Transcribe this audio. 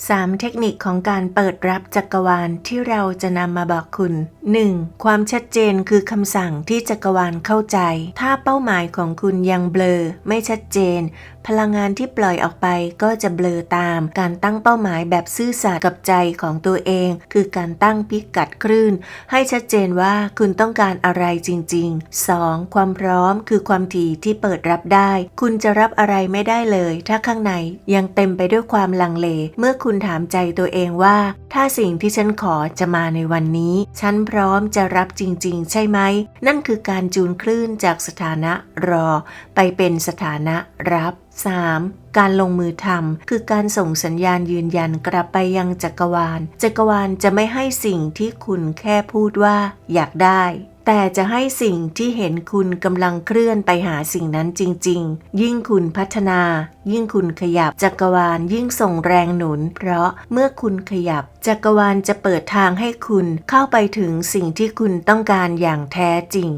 3 เทคนิคของการเปิดรับจักรวาลที่เราจะนำมาบอกคุณ 1. ความชัดเจนคือคำสั่งที่จักรวาลเข้าใจ ถ้าเป้าหมายของคุณยังเบลอ ไม่ชัดเจนพลังงานที่ปล่อยออกไปก็จะเบลอตาม การตั้งเป้าหมายแบบซื่อสัตย์กับใจของตัวเอง คือการตั้งพิกัดคลื่น ให้ชัดเจนว่าคุณต้องการอะไรจริง ๆ 2. ความพร้อมคือความถี่ที่เปิดรับได้ คุณจะรับอะไรไม่ได้เลย ถ้าข้างในยังเต็มไปด้วยความลังเล เมื่อคุณถามใจตัวเองว่า ถ้าสิ่งที่ฉันขอจะมาในวันนี้ ฉันพร้อมจะรับจริง ๆ ใช่ไหม นั่นคือการจูนคลื่นจากสถานะรอ ไปเป็นสถานะรับ 3. การลงมือทำคือการส่งสัญญาณยืนยันกลับไปยังจักรวาล จักรวาลจะไม่ให้สิ่งที่คุณแค่พูดว่า อยากได้ แต่จะให้สิ่งที่เห็นคุณกำลังเคลื่อนไปหาสิ่งนั้นจริง ๆ ยิ่งคุณพัฒนา ยิ่งคุณขยับจักรวาลยิ่งส่งแรงหนุน เพราะเมื่อคุณขยับ จักรวาลจะเปิดทางให้คุณเข้าไปถึงสิ่งที่คุณต้องการอย่างแท้จริง